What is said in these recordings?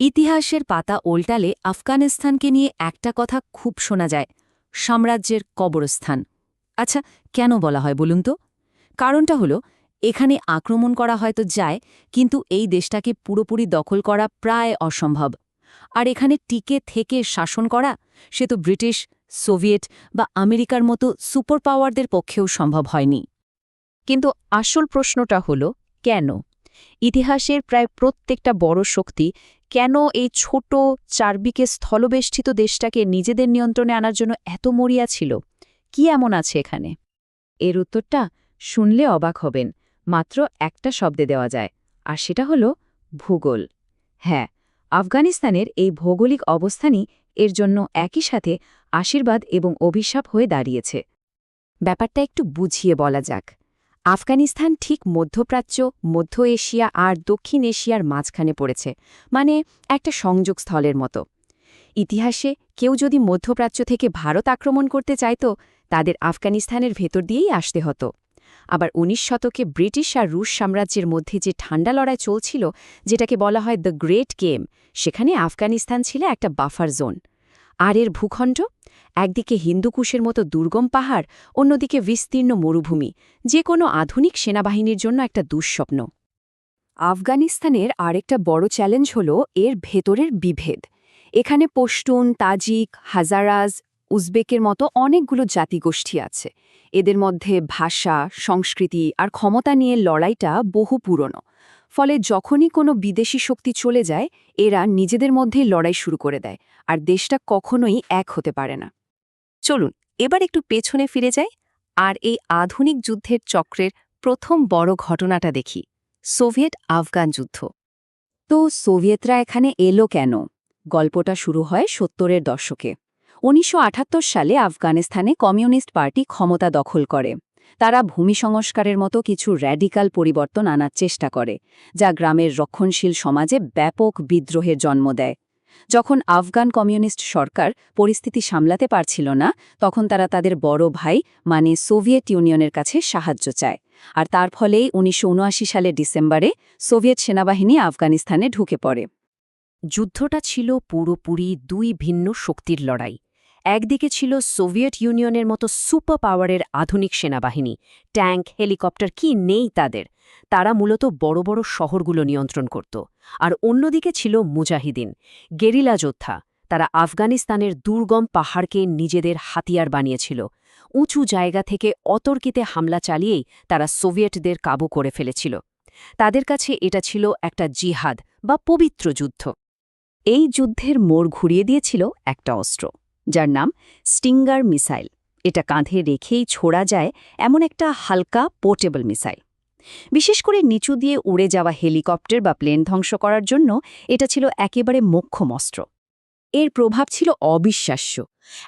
ইতিহাসের পাতা ওল্টালে আফগানিস্তানকে নিয়ে একটা কথা খুব শোনা যায়, সাম্রাজ্যের কবরস্থান। আচ্ছা কেন বলা হয় বলুন তো? কারণটা হলো, এখানে আক্রমণ করা হয়তো যায়, কিন্তু এই দেশটাকে পুরোপুরি দখল করা প্রায় অসম্ভব। আর এখানে টিকে থেকে শাসন করা, সে তো ব্রিটিশ সোভিয়েত বা আমেরিকার মতো সুপার পাওয়ারদের পক্ষেও সম্ভব হয়নি। কিন্তু আসল প্রশ্নটা হল, কেন? ইতিহাসের প্রায় প্রত্যেকটা বড় শক্তি কেন এই ছোট চারবিকে স্থলবেষ্টিত দেশটাকে নিজেদের নিয়ন্ত্রণে আনার জন্য এত মরিয়া ছিল? কি এমন আছে এখানে? এর উত্তরটা শুনলে অবাক হবেন, মাত্র একটা শব্দে দেওয়া যায়, আর সেটা হল ভূগোল। হ্যাঁ আফগানিস্তানের এই ভৌগোলিক অবস্থানই এর জন্য একই সাথে আশীর্বাদ এবং অভিশাপ হয়ে দাঁড়িয়েছে। ব্যাপারটা একটু বুঝিয়ে বলা যাক। আফগানিস্তান ঠিক মধ্যপ্রাচ্য, মধ্য এশিয়া আর দক্ষিণ এশিয়ার মাঝখানে পড়েছে মানে একটা সংযোগস্থলের মতো। ইতিহাসে কেউ যদি মধ্যপ্রাচ্য থেকে ভারত আক্রমণ করতে চাইত, তাদের আফগানিস্তানের ভেতর দিয়েই আসতে হতো। আবার উনিশ শতকে ব্রিটিশ আর রুশ সাম্রাজ্যের মধ্যে যে ঠান্ডা লড়াই চলছিল, যেটাকে বলা হয় দ্য গ্রেট গেম সেখানে আফগানিস্তান ছিল একটা বাফার জোন। আর এর ভূখণ্ড, একদিকে হিন্দুকুশের মতো দুর্গম পাহাড়, অন্যদিকে বিস্তীর্ণ মরুভূমি যে কোনো আধুনিক সেনাবাহিনীর জন্য একটা দুঃস্বপ্ন। আফগানিস্তানের আরেকটা বড় চ্যালেঞ্জ হল এর ভেতরের বিভেদ। এখানে পশতুন, তাজিক, হাজারাজ উজবেকের মতো অনেকগুলো জাতিগোষ্ঠী আছে। এদের মধ্যে ভাষা, সংস্কৃতি আর ক্ষমতা নিয়ে লড়াইটা বহু পুরনো। ফলে যখনই কোনো বিদেশি শক্তি চলে যায়, এরা নিজেদের মধ্যেই লড়াই শুরু করে দেয়, আর দেশটা কখনোই এক হতে পারে না। চলুন, এবার একটু পেছনে ফিরে যাই আর এই আধুনিক যুদ্ধের চক্রের প্রথম বড় ঘটনাটা দেখি, সোভিয়েত আফগান যুদ্ধ। তো সোভিয়েতরা এখানে এলো কেন? গল্পটা শুরু হয় সত্তরের দশকে। উনিশশো আটাত্তর সালে আফগানিস্তানে কমিউনিস্ট পার্টি ক্ষমতা দখল করে। তারা ভূমি সংস্কারের মতো কিছু র্যাডিক্যাল পরিবর্তন আনার চেষ্টা করে, যা গ্রামের রক্ষণশীল সমাজে ব্যাপক বিদ্রোহের জন্ম দেয়। যখন আফগান কমিউনিস্ট সরকার পরিস্থিতি সামলাতে পারছিল না, তখন তারা তাদের বড় ভাই মানে সোভিয়েত ইউনিয়নের কাছে সাহায্য চায়। আর তার ফলেই উনিশশো উনআশি সালের ডিসেম্বরে সোভিয়েত সেনাবাহিনী আফগানিস্তানে ঢুকে পড়ে। যুদ্ধটা ছিল পুরোপুরি দুই ভিন্ন শক্তির লড়াই। একদিকে ছিল সোভিয়েত ইউনিয়নের মতো সুপার পাওয়ারের আধুনিক সেনাবাহিনী, ট্যাঙ্ক, হেলিকপ্টার, কি নেই তাদের। তারা মূলত বড় বড় শহরগুলো নিয়ন্ত্রণ করত। আর অন্যদিকে ছিল মুজাহিদিন, গেরিলা যোদ্ধা। তারা আফগানিস্তানের দুর্গম পাহাড়কে নিজেদের হাতিয়ার বানিয়েছিল। উঁচু জায়গা থেকে অতর্কিতে হামলা চালিয়েই তারা সোভিয়েটদের কাবু করে ফেলেছিল। তাদের কাছে এটা ছিল একটা জিহাদ বা পবিত্র যুদ্ধ। এই যুদ্ধের মোড় ঘুরিয়ে দিয়েছিল একটা অস্ত্র। যার নাম স্টিঙ্গার মিসাইল। এটা কাঁধে রেখেই ছোড়া যায় এমন একটা হালকা পোর্টেবল মিসাইল। বিশেষ করে নিচু দিয়ে উড়ে যাওয়া হেলিকপ্টার বা প্লেন ধ্বংস করার জন্য এটা ছিল একেবারে মোক্ষম অস্ত্র এর প্রভাব ছিল অবিশ্বাস্য।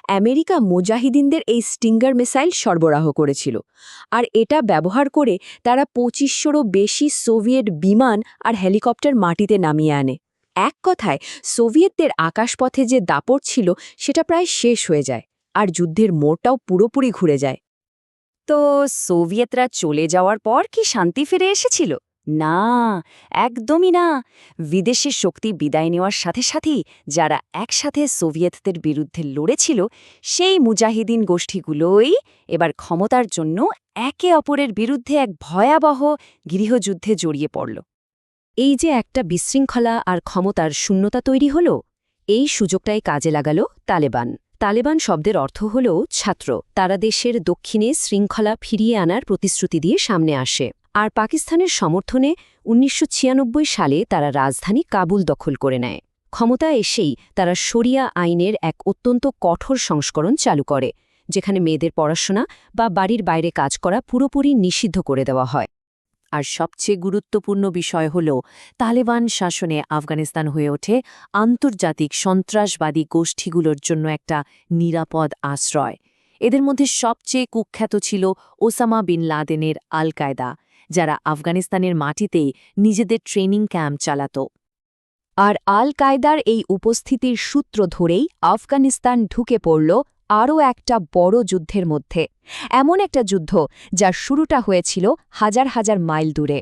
আমেরিকা মুজাহিদিনদের এই স্টিঙ্গার মিসাইল সরবরাহ করেছিল। আর এটা ব্যবহার করে তারা পঁচিশশোরও বেশি সোভিয়েট বিমান আর হেলিকপ্টার মাটিতে নামিয়ে আনে। এক কথায় সোভিয়েতদের আকাশপথে যে দাপট ছিল, সেটা প্রায় শেষ হয়ে যায়, আর যুদ্ধের মোড়টাও পুরোপুরি ঘুরে যায়। তো সোভিয়েতরা চলে যাওয়ার পর কি শান্তি ফিরে এসেছিল? না, একদমই না। বিদেশের শক্তি বিদায় নেওয়ার সাথে সাথেই যারা একসাথে সোভিয়েতদের বিরুদ্ধে লড়েছিল, সেই মুজাহিদিন গোষ্ঠীগুলোই এবার ক্ষমতার জন্য একে অপরের বিরুদ্ধে এক ভয়াবহ গৃহযুদ্ধে জড়িয়ে পড়ল। এই যে একটা বিশৃঙ্খলা আর ক্ষমতার শূন্যতা তৈরি হল, এই সুযোগটাই কাজে লাগাল তালেবান। তালেবান শব্দের অর্থ হল ছাত্র। তারা দেশের দক্ষিণে শৃঙ্খলা ফিরিয়ে আনার প্রতিশ্রুতি দিয়ে সামনে আসে। আর পাকিস্তানের সমর্থনে উনিশশো ছিয়ানব্বই সালে তারা রাজধানী কাবুল দখল করে নেয়। ক্ষমতা এসেই তারা শরিয়া আইনের এক অত্যন্ত কঠোর সংস্করণ চালু করে, যেখানে মেয়েদের পড়াশোনা বা বাড়ির বাইরে কাজ করা পুরোপুরি নিষিদ্ধ করে দেওয়া হয়। আর সবচেয়ে গুরুত্বপূর্ণ বিষয় হল, তালেবান শাসনে আফগানিস্তান হয়ে ওঠে আন্তর্জাতিক সন্ত্রাসবাদী গোষ্ঠীগুলোর জন্য একটা নিরাপদ আশ্রয়। এদের মধ্যে সবচেয়ে কুখ্যাত ছিল ওসামা বিন লাদেনের আল কায়দা যারা আফগানিস্তানের মাটিতেই নিজেদের ট্রেনিং ক্যাম্প চালাত। আর আল কায়দার এই উপস্থিতির সূত্র ধরেই আফগানিস্তান ঢুকে পড়ল আরও একটা বড় যুদ্ধের মধ্যে। এমন একটা যুদ্ধ যার শুরুটা হয়েছিল হাজার হাজার মাইল দূরে।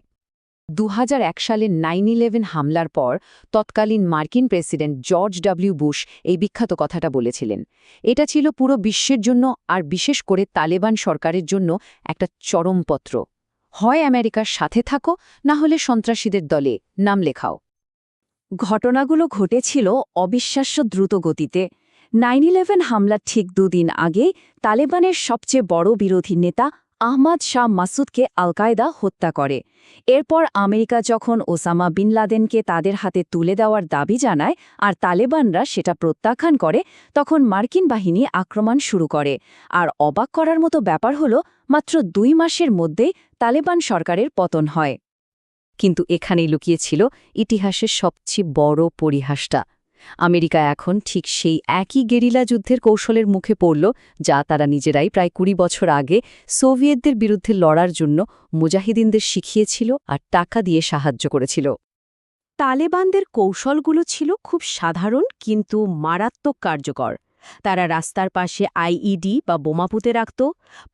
দু হাজার এক সালে নাইন ইলেভেন হামলার পর তৎকালীন মার্কিন প্রেসিডেন্ট জর্জ ডব্লিউ বুশ এই বিখ্যাত কথাটা বলেছিলেন। এটা ছিল পুরো বিশ্বের জন্য আর বিশেষ করে তালেবান সরকারের জন্য একটা চরমপত্র। হয় আমেরিকার সাথে থাকো, না হলে সন্ত্রাসীদের দলে নাম লেখাও। ঘটনাগুলো ঘটেছিল অবিশ্বাস্য দ্রুত গতিতে। নাইন ইলেভেন হামলার ঠিক দুদিন আগে তালেবানের সবচেয়ে বড় বিরোধী নেতা আহমাদ শাহ মাসুদকে আল কায়দা হত্যা করে। এরপর আমেরিকা যখন ওসামা বিন লাদেনকে তাদের হাতে তুলে দেওয়ার দাবি জানায় আর তালেবানরা সেটা প্রত্যাখ্যান করে, তখন মার্কিন বাহিনী আক্রমণ শুরু করে। আর অবাক করার মতো ব্যাপার হল, মাত্র দুই মাসের মধ্যেই তালেবান সরকারের পতন হয়। কিন্তু এখানেই লুকিয়েছিল ইতিহাসের সবচেয়ে বড় পরিহাসটা। আমেরিকা এখন ঠিক সেই একই গেরিলা যুদ্ধের কৌশলের মুখে পড়ল, যা তারা নিজেরাই প্রায় কুড়ি বছর আগে সোভিয়েতদের বিরুদ্ধে লড়ার জন্য মুজাহিদিনদের শিখিয়েছিল আর টাকা দিয়ে সাহায্য করেছিল। তালেবানদের কৌশলগুলো ছিল খুব সাধারণ কিন্তু মারাত্মক কার্যকর। তারা রাস্তার পাশে আইইডি বা বোমা পুঁতে রাখত,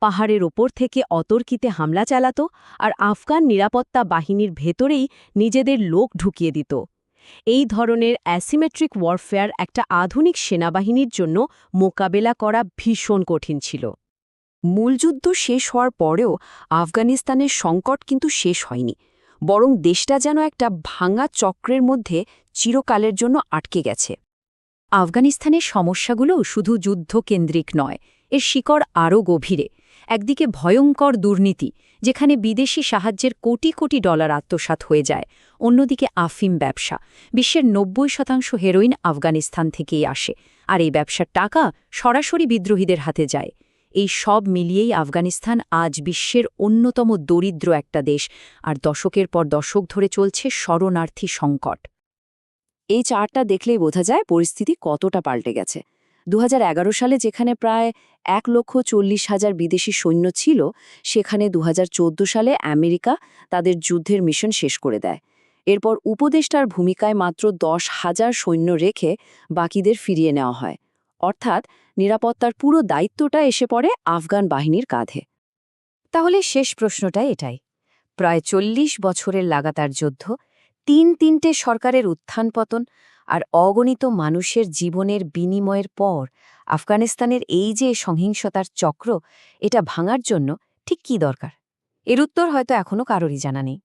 পাহাড়ের ওপর থেকে অতর্কিতে হামলা চালাত আর আফগান নিরাপত্তা বাহিনীর ভেতরেই নিজেদের লোক ঢুকিয়ে দিত। এই ধরনের অ্যাসিমেট্রিক ওয়ারফেয়ার একটা আধুনিক সেনাবাহিনীর জন্য মোকাবেলা করা ভীষণ কঠিন ছিল। মূলযুদ্ধ শেষ হওয়ার পরেও আফগানিস্তানের সংকট কিন্তু শেষ হয়নি, বরং দেশটা যেন একটা ভাঙা চক্রের মধ্যে চিরকালের জন্য আটকে গেছে। আফগানিস্তানের সমস্যাগুলো শুধু যুদ্ধকেন্দ্রিক নয়, এর শিকড় আরও গভীরে। একদিকে ভয়ঙ্কর দুর্নীতি, যেখানে বিদেশি সাহায্যের কোটি কোটি ডলার আত্মসাৎ হয়ে যায়, অন্যদিকে আফিম ব্যবসা, বিশ্বের নব্বই শতাংশ হেরোইন আফগানিস্তান থেকেই আসে, আর এই ব্যবসার টাকা সরাসরি বিদ্রোহীদের হাতে যায়। এই সব মিলিয়েই আফগানিস্তান আজ বিশ্বের অন্যতম দরিদ্র একটা দেশ, আর দশকের পর দশক ধরে চলছে শরণার্থী সংকট। এই চারটা দেখলেই বোঝা যায় পরিস্থিতি কতটা পাল্টে গেছে। দু হাজার এগারো সালে যেখানে প্রায় এক লক্ষ চল্লিশ হাজার বিদেশি সৈন্য ছিল, সেখানে দু হাজার চৌদ্দ সালে আমেরিকা তাদের যুদ্ধের মিশন শেষ করে দেয়। এরপর উপদেষ্টার ভূমিকায় মাত্র দশ হাজার সৈন্য রেখে বাকিদের ফিরিয়ে নেওয়া হয়। অর্থাৎ নিরাপত্তার পুরো দায়িত্বটা এসে পড়ে আফগান বাহিনীর কাঁধে। তাহলে শেষ প্রশ্নটা এটাই। প্রায় চল্লিশ বছরের লাগাতার যুদ্ধ তিন তিনটে সরকারের উত্থান পতন আর অগণিত মানুষের জীবনের বিনিময়ের পর আফগানিস্তানের এই যে সহিংসতার চক্র, এটা ভাঙার জন্য ঠিক কী দরকার? এর উত্তর হয়তো এখনও কারোরই জানা নেই।